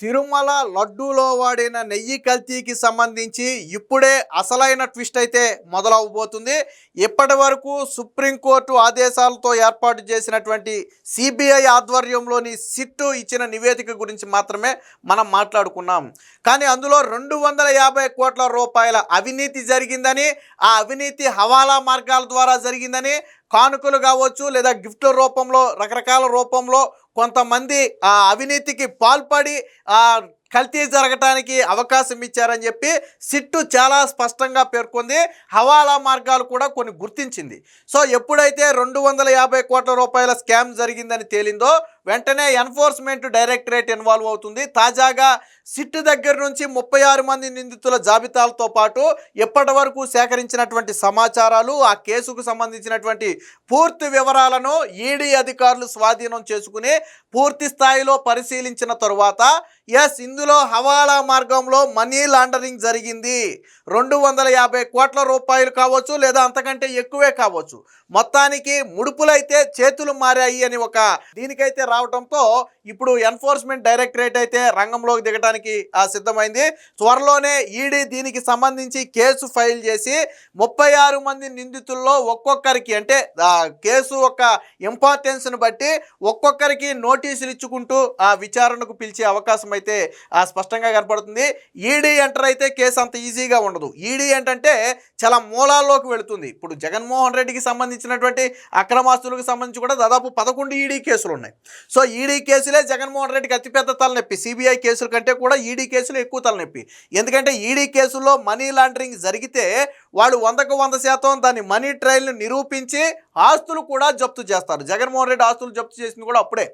తిరుమల లడ్డూలో వాడిన నెయ్యి కల్తీకి సంబంధించి ఇప్పుడే అసలైన ట్విస్ట్ అయితే మొదలవబోతుంది. ఇప్పటి వరకు సుప్రీంకోర్టు ఆదేశాలతో ఏర్పాటు చేసినటువంటి సిబిఐ ఆధ్వర్యంలోని సిట్టు ఇచ్చిన నివేదిక గురించి మాత్రమే మనం మాట్లాడుకున్నాం. కానీ అందులో రెండు వందల యాభై కోట్ల రూపాయల అవినీతి జరిగిందని ఆ అవినీతి హవాలా మార్గాల ద్వారా జరిగిందని కానుకలు కావచ్చు లేదా గిఫ్ట్ల రూపంలో రకరకాల రూపంలో కొంతమంది ఆ అవినీతికి పాల్పడి ఆ కల్తీ జరగటానికి అవకాశం ఇచ్చారని చెప్పి సిట్టు చాలా స్పష్టంగా పేర్కొంది. హవాలా మార్గాలు కూడా కొన్ని గుర్తించింది. సో ఎప్పుడైతే రెండు వందల యాభై కోట్ల రూపాయల స్కామ్ జరిగిందని తేలిందో వెంటనే ఎన్ఫోర్స్మెంట్ డైరెక్టరేట్ ఇన్వాల్వ్ అవుతుంది. తాజాగా సిట్ దగ్గర నుంచి ముప్పై ఆరు మంది నిందితుల జాబితాలతో పాటు ఇప్పటి వరకు సేకరించినటువంటి సమాచారాలు ఆ కేసుకు సంబంధించినటువంటి పూర్తి వివరాలను ఈడీ అధికారులు స్వాధీనం చేసుకుని పూర్తి స్థాయిలో పరిశీలించిన తరువాత ఎస్ ఇందులో హవాలా మార్గంలో మనీ లాండరింగ్ జరిగింది. రెండు వందల యాభై కోట్ల రూపాయలు కావచ్చు లేదా అంతకంటే ఎక్కువే కావచ్చు. మొత్తానికి ముడుపులైతే చేతులు మారాయి అని ఒక దీనికైతే రావడంతో ఇప్పుడు ఎన్ఫోర్స్మెంట్ డైరెక్టరేట్ అయితే రంగంలోకి దిగడానికి ఆ సిద్ధమైంది. త్వరలోనే ఈడీ దీనికి సంబంధించి కేసు ఫైల్ చేసి ముప్పై ఆరు మంది నిందితుల్లో ఒక్కొక్కరికి అంటే కేసు ఒక ఇంపార్టెన్స్ను బట్టి ఒక్కొక్కరికి నోటీసులు ఇచ్చుకుంటూ ఆ విచారణకు పిలిచే అవకాశం అయితే ఆ స్పష్టంగా కనపడుతుంది. ఈడీ ఎంటర్ అయితే కేసు అంత ఈజీగా ఉండదు. ఈడీ ఏంటంటే చాలా మూలాల్లోకి వెళుతుంది. ఇప్పుడు జగన్మోహన్ రెడ్డికి సంబంధించినటువంటి అక్రమాస్తులకు సంబంధించి కూడా దాదాపు పదకొండు ఈడీ కేసులు ఉన్నాయి. సో ఈడీ కేసులే జగన్మోహన్ రెడ్డికి అతిపెద్ద తలనొప్పి. సిబిఐ కేసుల కంటే కూడా ఈడీ కేసులు ఎక్కువ తలనొప్పి. ఎందుకంటే ఈడీ కేసుల్లో మనీ లాండరింగ్ జరిగితే వాళ్ళు వందకు వంద శాతం దాని మనీ ట్రయల్ని నిరూపించి ఆస్తులు కూడా జప్తు చేస్తారు. జగన్మోహన్ రెడ్డి ఆస్తులు జప్తు చేసింది కూడా అప్పుడే.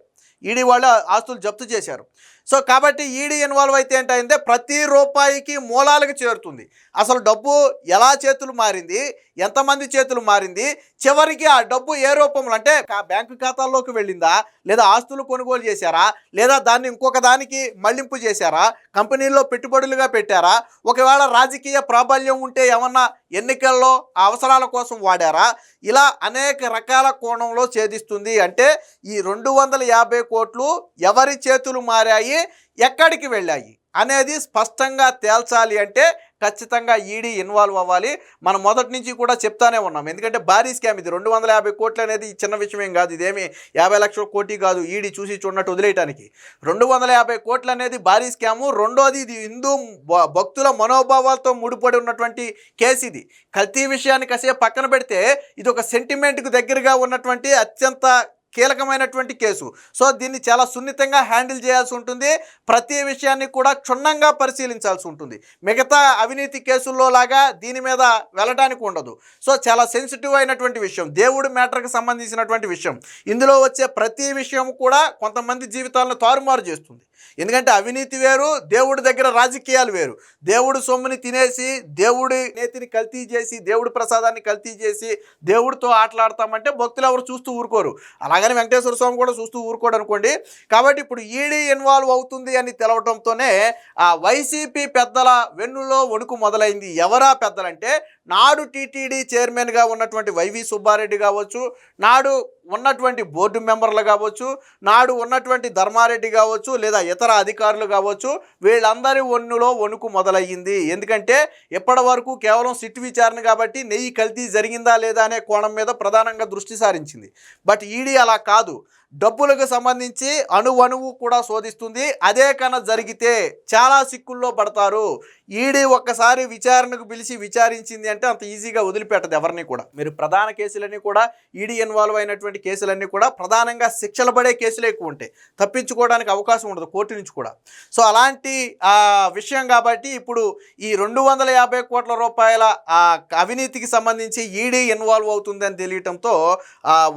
ఈడీ వాళ్ళు ఆస్తులు జప్తు చేశారు. సో కాబట్టి ఈడీ ఇన్వాల్వ్ అయితే ఏంటంటే ప్రతి రూపాయికి మూలాలకు చేరుతుంది. అసలు డబ్బు ఎలా చేతులు మారింది? ఎంతమంది చేతులు మారింది? చివరికి ఆ డబ్బు ఏ రూపంలో అంటే ఆ బ్యాంకు ఖాతాల్లోకి వెళ్ళిందా? లేదా ఆస్తులు కొనుగోలు చేశారా? లేదా దాన్ని ఇంకొక దానికి మళ్ళింపు చేశారా? కంపెనీల్లో పెట్టుబడులుగా పెట్టారా? ఒకవేళ రాజకీయ ప్రాబల్యం ఉంటే ఏమన్నా ఎన్నికల్లో ఆ అవసరాల కోసం వాడారా? ఇలా అనేక రకాల కోణంలో ఛేదిస్తుంది. అంటే ఈ రెండు వందల యాభై కోట్లు ఎవరి చేతులు మారాయి? ఎక్కడికి వెళ్ళాయి అనేది స్పష్టంగా తేల్చాలి అంటే ఖచ్చితంగా ఈడీ ఇన్వాల్వ్ అవ్వాలి. మనం మొదటి నుంచి కూడా చెప్తానే ఉన్నాం. ఎందుకంటే భారీ స్కామ్ ఇది. రెండు వందల యాభై కోట్లు అనేది చిన్న విషయం ఏం కాదు. ఇదేమి యాభై లక్షల కోటి కాదు ఈడీ చూసి చూడనట్టు వదిలేయటానికి. రెండు వందల యాభై కోట్లు అనేది భారీ స్కాము. రెండోది ఇది హిందూ భ- భక్తుల మనోభావాలతో ముడిపడి ఉన్నటువంటి కేసు ఇది. కల్తీ విషయాన్ని కాసేపు పక్కన పెడితే ఇది ఒక సెంటిమెంట్కు దగ్గరగా ఉన్నటువంటి అత్యంత కీలకమైనటువంటి కేసు. సో దీన్ని చాలా సున్నితంగా హ్యాండిల్ చేయాల్సి ఉంటుంది. ప్రతి విషయాన్ని కూడా క్షుణ్ణంగా పరిశీలించాల్సి ఉంటుంది. మిగతా అవినీతి కేసుల్లో లాగా దీని మీద వెళ్ళడానికి ఉండదు. సో చాలా సెన్సిటివ్ అయినటువంటి విషయం. దేవుడి మ్యాటర్కి సంబంధించినటువంటి విషయం. ఇందులో వచ్చే ప్రతి విషయం కూడా కొంతమంది జీవితాలను తారుమారు చేస్తుంది. ఎందుకంటే అవినీతి వేరు దేవుడి దగ్గర రాజకీయాలు వేరు. దేవుడు సొమ్ముని తినేసి దేవుడి నేతిని కల్తీ చేసి దేవుడి ప్రసాదాన్ని కల్తీ చేసి దేవుడితో ఆటలాడతామంటే భక్తులు ఎవరు చూస్తూ ఊరుకోరు. అలా అలాగని వెంకటేశ్వర స్వామి కూడా చూస్తూ ఊరుకోడు అనుకోండి. కాబట్టి ఇప్పుడు ఈడీ ఇన్వాల్వ్ అవుతుంది అని తెలవటంతోనే ఆ వైసీపీ పెద్దల వెన్నులో వణుకు మొదలైంది. ఎవరా పెద్దలంటే నాడు టీటీడీ చైర్మన్గా ఉన్నటువంటి వైవి సుబ్బారెడ్డి కావచ్చు నాడు ఉన్నటువంటి బోర్డు మెంబర్లు కావచ్చు నాడు ఉన్నటువంటి ధర్మారెడ్డి కావచ్చు లేదా ఇతర అధికారులు కావచ్చు వీళ్ళందరి ఒన్నులో వణుకు మొదలయ్యింది. ఎందుకంటే ఇప్పటి వరకు కేవలం సిట్ విచారణ కాబట్టి నెయ్యి కల్తీ జరిగిందా లేదా అనే కోణం మీద ప్రధానంగా దృష్టి సారించింది. బట్ ఈడీ అలా కాదు. డబ్బులకు సంబంధించి అణువణువు కూడా శోధిస్తుంది. అదే కన జరిగితే చాలా సిక్కుల్లో పడతారు. ఈడీ ఒక్కసారి విచారణకు పిలిచి విచారించింది అంటే అంత ఈజీగా వదిలిపెట్టదు ఎవరిని కూడా. మీరు ప్రధాన కేసులన్నీ కూడా ఈడీ ఇన్వాల్వ్ అయినటువంటి కేసులన్నీ కూడా ప్రధానంగా శిక్షలు పడే కేసులు ఎక్కువ ఉంటాయి. తప్పించుకోవడానికి అవకాశం ఉండదు కోర్టు నుంచి కూడా. సో అలాంటి విషయం కాబట్టి ఇప్పుడు ఈ రెండు వందల యాభై కోట్ల రూపాయల అవినీతికి సంబంధించి ఈడీ ఇన్వాల్వ్ అవుతుందని తెలియటంతో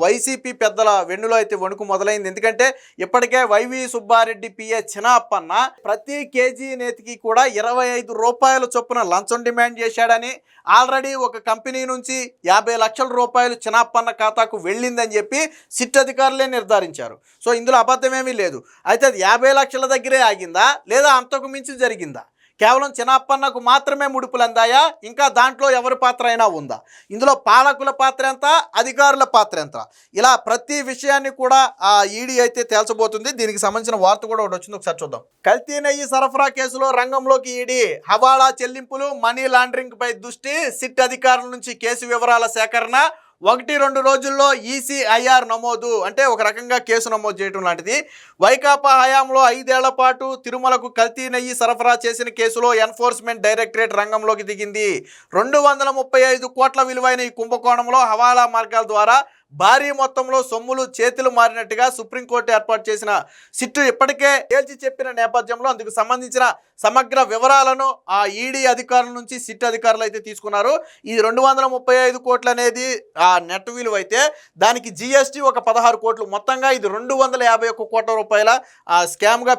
వైసీపీ పెద్దల వెన్నులో అయితే వణుకు మొదలైంది. ఎందుకంటే ఇప్పటికే వైవి సుబ్బారెడ్డి పిఏ చినాప్పన్న ప్రతి కేజీ నేతికి కూడా ఇరవై ఐదు రూపాయల చొప్పున లంచం డిమాండ్ చేశాడని ఆల్రెడీ ఒక కంపెనీ నుంచి యాభై లక్షల రూపాయలు చినాపన్న ఖాతాకు వెళ్ళిందని చెప్పి సిట్ అధికారులే నిర్ధారించారు. సో ఇందులో అబద్ధమేమీ లేదు. అయితే అది యాభై లక్షల దగ్గరే ఆగిందా లేదా అంతకు మించి జరిగిందా? కేవలం చిన్నప్పన్నకు మాత్రమే ముడుపులు అందాయా? ఇంకా దాంట్లో ఎవరి పాత్ర అయినా ఉందా? ఇందులో పాలకుల పాత్ర ఎంత? అధికారుల పాత్ర ఎంత? ఇలా ప్రతి విషయాన్ని కూడా ఆ ఈడీ అయితే తేల్చబోతుంది. దీనికి సంబంధించిన వార్త కూడా ఒకటి వచ్చింది. ఒకసారి చూద్దాం. కల్తీ నెయ్యి సరఫరా కేసులో రంగంలోకి ఈడీ హవాలా చెల్లింపులు మనీ లాండరింగ్ పై దృష్టి సిట్ అధికారుల నుంచి కేసు వివరాల సేకరణ ఒకటి రెండు రోజుల్లో ఈసీఐఆర్ నమోదు అంటే ఒక రకంగా కేసు నమోదు చేయడం లాంటిది. వైకాపా హయాంలో ఐదేళ్ళ పాటు తిరుమలకు కల్తీ నెయ్యి సరఫరా చేసిన కేసులో ఎన్ఫోర్స్మెంట్ డైరెక్టరేట్ రంగంలోకి దిగింది. రెండు వందల ముప్పై ఐదు కోట్ల విలువైన ఈ కుంభకోణంలో హవాలా మార్గాల ద్వారా భారీ మొత్తంలో సొమ్ములు చేతులు మారినట్టుగా సుప్రీంకోర్టు ఏర్పాటు చేసిన సిట్టు ఇప్పటికే తేల్చి చెప్పిన నేపథ్యంలో అందుకు సంబంధించిన సమగ్ర వివరాలను ఆ ఈడీ అధికారుల నుంచి సిట్ అధికారులు అయితే తీసుకున్నారు. ఈ రెండు వందల ముప్పై ఐదు కోట్లు అనేది ఆ నెట్ విలువ అయితే దానికి జిఎస్టీ ఒక పదహారు కోట్లు. మొత్తంగా ఇది రెండు వందల యాభై ఒక్క కోట్ల రూపాయల ఆ,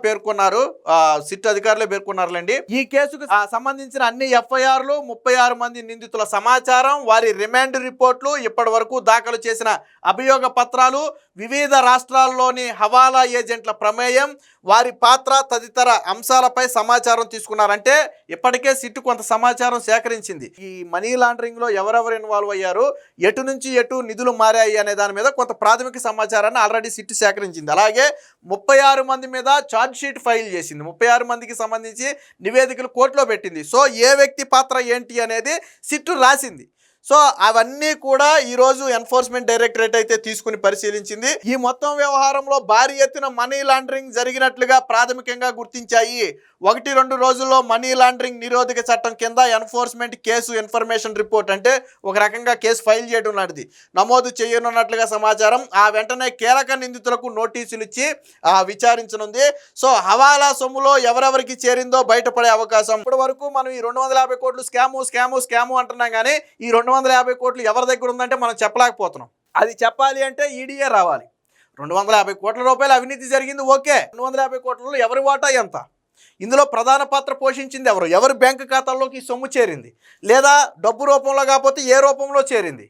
పేర్కొన్నారు సిట్ అధికారులే పేర్కొన్నారులేండి. ఈ కేసుకు సంబంధించిన అన్ని ఎఫ్ఐఆర్లు ముప్పై ఆరు మంది నిందితుల సమాచారం వారి రిమాండ్ రిపోర్ట్లు ఇప్పటి వరకు దాఖలు చేసిన అభియోగ పత్రాలు వివిధ రాష్ట్రాల్లోని హవాలా ఏజెంట్ల ప్రమేయం వారి పాత్ర తదితర అంశాలపై సమాచారం తీసుకున్నారంటే ఇప్పటికే సిట్టు కొంత సమాచారం సేకరించింది. ఈ మనీ లాండరింగ్లో ఎవరెవరు ఇన్వాల్వ్ అయ్యారు? ఎటు నుంచి ఎటు నిధులు మారాయి అనే దాని మీద కొంత ప్రాథమిక సమాచారాన్ని ఆల్రెడీ సిట్టు సేకరించింది. అలాగే ముప్పై ఆరు మంది మీద ఛార్జ్ షీట్ ఫైల్ చేసింది. ముప్పై ఆరు మందికి సంబంధించి నివేదికలు కోర్టులో పెట్టింది. సో ఏ వ్యక్తి పాత్ర ఏంటి అనేది సిట్టు రాసింది. సో అవన్నీ కూడా ఈరోజు ఎన్ఫోర్స్మెంట్ డైరెక్టరేట్ అయితే తీసుకుని పరిశీలించింది. ఈ మొత్తం వ్యవహారంలో భారీ ఎత్తున మనీ లాండరింగ్ జరిగినట్లుగా ప్రాథమికంగా గుర్తించాయి. ఒకటి రెండు రోజుల్లో మనీ లాండరింగ్ నిరోధక చట్టం కింద ఎన్ఫోర్స్మెంట్ కేసు ఇన్ఫర్మేషన్ రిపోర్ట్ అంటే ఒక రకంగా కేసు ఫైల్ చేయడం లాంటిది. నమోదు చేయనున్నట్లుగా సమాచారం. ఆ వెంటనే కీలక నిందితులకు నోటీసులు ఇచ్చి విచారించనుంది. సో హవాలా సొమ్ములో ఎవరెవరికి చేరిందో బయటపడే అవకాశం. ఇప్పటి వరకు మనం ఈ రెండు వందల యాభై కోట్లు స్కాము స్కాము స్కాము అంటున్నాం కానీ ఈ రెండు వందల యాభై కోట్లు ఎవరి దగ్గర ఉందంటే మనం చెప్పలేకపోతున్నాం. అది చెప్పాలి అంటే ఈడీఏ రావాలి. రెండు వందల యాభై కోట్ల రూపాయలు అవినీతి జరిగింది ఓకే. రెండు వందల యాభై కోట్లలో ఎవరి వాటా ఎంత? ఇందులో ప్రధాన పాత్ర పోషించింది ఎవరు? ఎవరి బ్యాంకు ఖాతాల్లోకి ఈ సొమ్ము చేరింది? లేదా డబ్బు రూపంలో కాకపోతే ఏ రూపంలో చేరింది?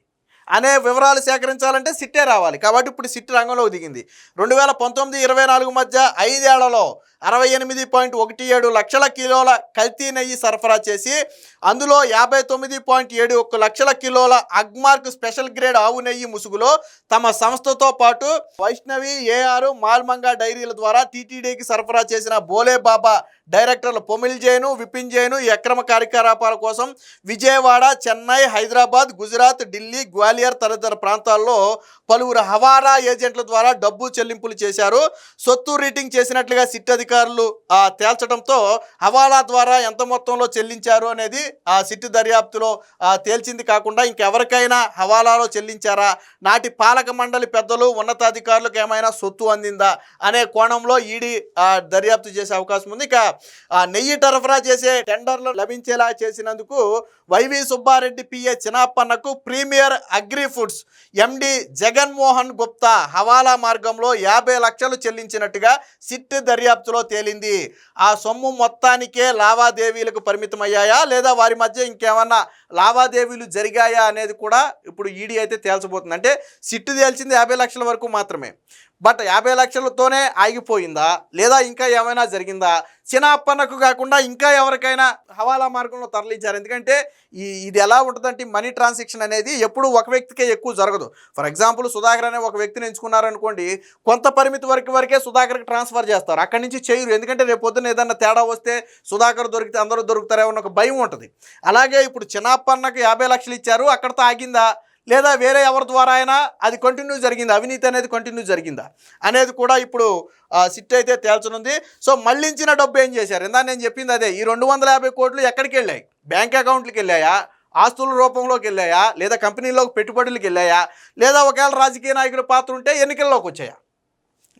అనే వివరాలు సేకరించాలంటే సిట్టే రావాలి. కాబట్టి ఇప్పుడు సిట్ రంగంలో దిగింది రెండు వేల పంతొమ్మిది ఇరవై నాలుగు మధ్య ఐదేళ్ళలో అరవై ఎనిమిది పాయింట్ ఒకటి ఏడు లక్షల కిలోల కల్తీ నెయ్యి సరఫరా చేసి అందులో యాభై తొమ్మిది పాయింట్ ఏడు ఒక్క లక్షల కిలోల అగ్మార్క్ స్పెషల్ గ్రేడ్ ఆవు నెయ్యి ముసుగులో తమ సంస్థతో పాటు వైష్ణవి ఏఆర్ మాల్మంగా డైరీల ద్వారా టీటీడీకి సరఫరా చేసిన బోలే బాబా డైరెక్టర్లు పొమిల్ జైను విపిన్ జైను ఈ అక్రమ కార్యకలాపాల కోసం విజయవాడ చెన్నై హైదరాబాద్ గుజరాత్ ఢిల్లీ గ్వాలియర్ తదితర ప్రాంతాల్లో పలువురు హవాలా ఏజెంట్ల ద్వారా డబ్బు చెల్లింపులు చేశారు. సొత్తు రీటింగ్ చేసినట్లుగా సిట్ అధికారులు అధికారులు తేల్చడంతో హవాలా ద్వారా ఎంత మొత్తంలో చెల్లించారు అనేది ఆ సిట్ దర్యాప్తులో తేల్చింది కాకుండా ఇంకెవరికైనా హవాలాలో చెల్లించారా? నాటి పాలక మండలి పెద్దలు ఉన్నతాధికారులకు ఏమైనా సొత్తు అందిందా? అనే కోణంలో ఈడీ దర్యాప్తు చేసే అవకాశం ఉంది. ఇక నెయ్యి సరఫరా చేసే టెండర్లు లభించేలా చేసినందుకు YV Subbareddy PA చినాపన్నకు premier agri foods MD Jaganmohan Gupta హవాలా మార్గంలో యాభై లక్షలు చెల్లించినట్టుగా సిట్ దర్యాప్తులో తేలింది? ఆ సొమ్ము మొత్తానికే లావాదేవీలకు పరిమితమయ్యాయా? లేదా వారి మధ్య ఇంకేమన్నా లావాదేవీలు జరిగాయా అనేది కూడా ఇప్పుడు ఈడీ అయితే తేల్చబోతుంది. అంటే సిట్టు తేల్చింది యాభై లక్షల వరకు మాత్రమే. బట్ యాభై లక్షలతోనే ఆగిపోయిందా? లేదా ఇంకా ఏమైనా జరిగిందా? చిన్నప్పన్నకు కాకుండా ఇంకా ఎవరికైనా హవాలా మార్గంలో తరలించారు. ఎందుకంటే ఈ ఇది ఎలా ఉంటుందంటే మనీ ట్రాన్సాక్షన్ అనేది ఎప్పుడు ఒక వ్యక్తికే ఎక్కువ జరగదు. ఫర్ ఎగ్జాంపుల్ సుధాకర్ అనే ఒక వ్యక్తిని ఎంచుకున్నారనుకోండి కొంత పరిమితి వరకు వరకే సుధాకర్కి ట్రాన్స్ఫర్ చేస్తారు. అక్కడి నుంచి చేయరు. ఎందుకంటే రేపు పొద్దున్న ఏదన్నా తేడా వస్తే సుధాకర్ దొరికితే అందరూ దొరుకుతారేమో ఒక భయం ఉంటుంది. అలాగే ఇప్పుడు చిన్నప్పన్నకు యాభై లక్షలు ఇచ్చారు అక్కడితో ఆగిందా? లేదా వేరే ఎవరి ద్వారా అయినా అది కంటిన్యూ జరిగిందా? అవినీతి అనేది కంటిన్యూ జరిగిందా? అనేది కూడా ఇప్పుడు సిట్ అయితే తేల్చనుంది. సో మళ్ళించిన డబ్బు ఏం చేశారు? ఇందా నేను చెప్పింది అదే ఈ రెండు వందల యాభై కోట్లు ఎక్కడికి వెళ్ళాయి? బ్యాంక్ అకౌంట్లకి వెళ్ళాయా? ఆస్తుల రూపంలోకి వెళ్ళాయా? లేదా కంపెనీలోకి పెట్టుబడులకు వెళ్ళాయా? లేదా ఒకవేళ రాజకీయ నాయకుల పాత్ర ఉంటే ఎన్నికల్లోకి వచ్చాయా?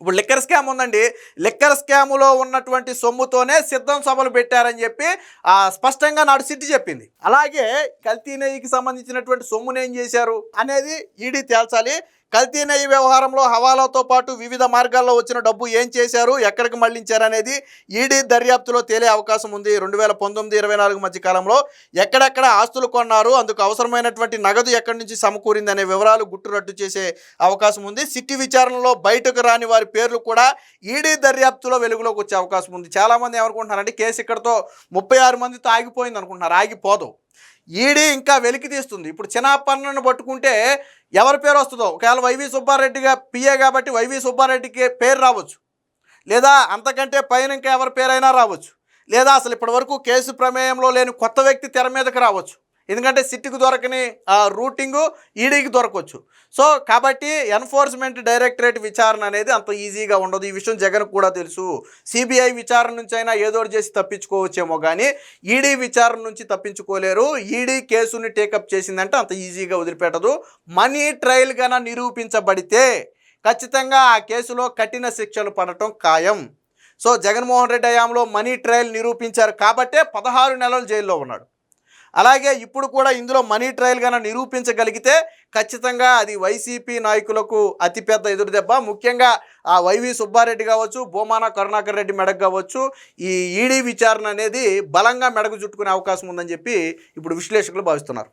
ఇప్పుడు లిక్కర్ స్కామ్ ఉందండి. లిక్కర్ స్కామ్లో ఉన్నటువంటి సొమ్ముతోనే సిద్ధం సభలు పెట్టారని చెప్పి ఆ, స్పష్టంగా నాడు సిట్టి చెప్పింది. అలాగే కల్తీ నెయ్యికి సంబంధించినటువంటి సొమ్మును ఏం చేశారు అనేది ఈడీ తేల్చాలి. కల్తీ నెయ్యి వ్యవహారంలో హవాలాతో పాటు వివిధ మార్గాల్లో వచ్చిన డబ్బు ఏం చేశారు ఎక్కడికి మళ్ళించారు అనేది ఈడీ దర్యాప్తులో తేలే అవకాశం ఉంది. రెండు వేల పంతొమ్మిది ఇరవై నాలుగు మధ్య కాలంలో ఎక్కడెక్కడ ఆస్తులు కొన్నారు అందుకు అవసరమైనటువంటి నగదు ఎక్కడి నుంచి సమకూరింది అనే వివరాలు గుట్టురట్టు చేసే అవకాశం ఉంది. సిట్టి విచారణలో బయటకు రాని వారి పేర్లు కూడా ఈడీ దర్యాప్తులో వెలుగులోకి వచ్చే అవకాశం ఉంది. చాలామంది ఏమనుకుంటున్నారంటే కేసు ఇక్కడతో ముప్పై ఆరు మందితో ఆగిపోయింది అనుకుంటున్నారు ఆగిపోదు. ఈడీ ఇంకా వెలికి తీస్తుంది. ఇప్పుడు చిన్నప్పన్నను పట్టుకుంటే ఎవరి పేరు వస్తుందో? ఒకవేళ వైవి సుబ్బారెడ్డిగా పిఏ కాబట్టి వైవి సుబ్బారెడ్డికి పేరు రావచ్చు. లేదా అంతకంటే పైన ఇంకా ఎవరి పేరైనా రావచ్చు. లేదా అసలు ఇప్పటి వరకు కేసు ప్రమేయంలో లేని కొత్త వ్యక్తి తెర మీదకి రావచ్చు. ఎందుకంటే సిట్కి దొరకని ఆ, రూటింగు ఈడీకి దొరకవచ్చు సో కాబట్టి ఎన్ఫోర్స్మెంట్ డైరెక్టరేట్ విచారణ అనేది అంత ఈజీగా ఉండదు. ఈ విషయం జగన్ కూడా తెలుసు. సిబిఐ విచారణ నుంచి అయినా ఏదో చేసి తప్పించుకోవచ్చేమో కానీ ఈడీ విచారణ నుంచి తప్పించుకోలేరు. ఈడీ కేసుని టేకప్ చేసిందంటే అంత ఈజీగా వదిలిపెట్టదు. మనీ ట్రయల్ గన నిరూపించబడితే ఖచ్చితంగా ఆ కేసులో కఠిన శిక్షలు పడటం ఖాయం. సో జగన్మోహన్ రెడ్డి హయాంలో మనీ ట్రయల్ నిరూపించారు కాబట్టే పదహారు నెలలు జైల్లో ఉన్నాడు. అలాగే ఇప్పుడు కూడా ఇందులో మనీ ట్రయల్ గాన నిరూపించగలిగితే ఖచ్చితంగా అది వైసీపీ నాయకులకు అతిపెద్ద ఎదురుదెబ్బ. ముఖ్యంగా ఆ వైవి సుబ్బారెడ్డి కావచ్చు బోమాన కరుణాకర్ రెడ్డి మెడకు కావచ్చు ఈ ఈడీ విచారణ అనేది బలంగా మెడకు చుట్టుకునే అవకాశం ఉందని చెప్పి ఇప్పుడు విశ్లేషకులు భావిస్తున్నారు.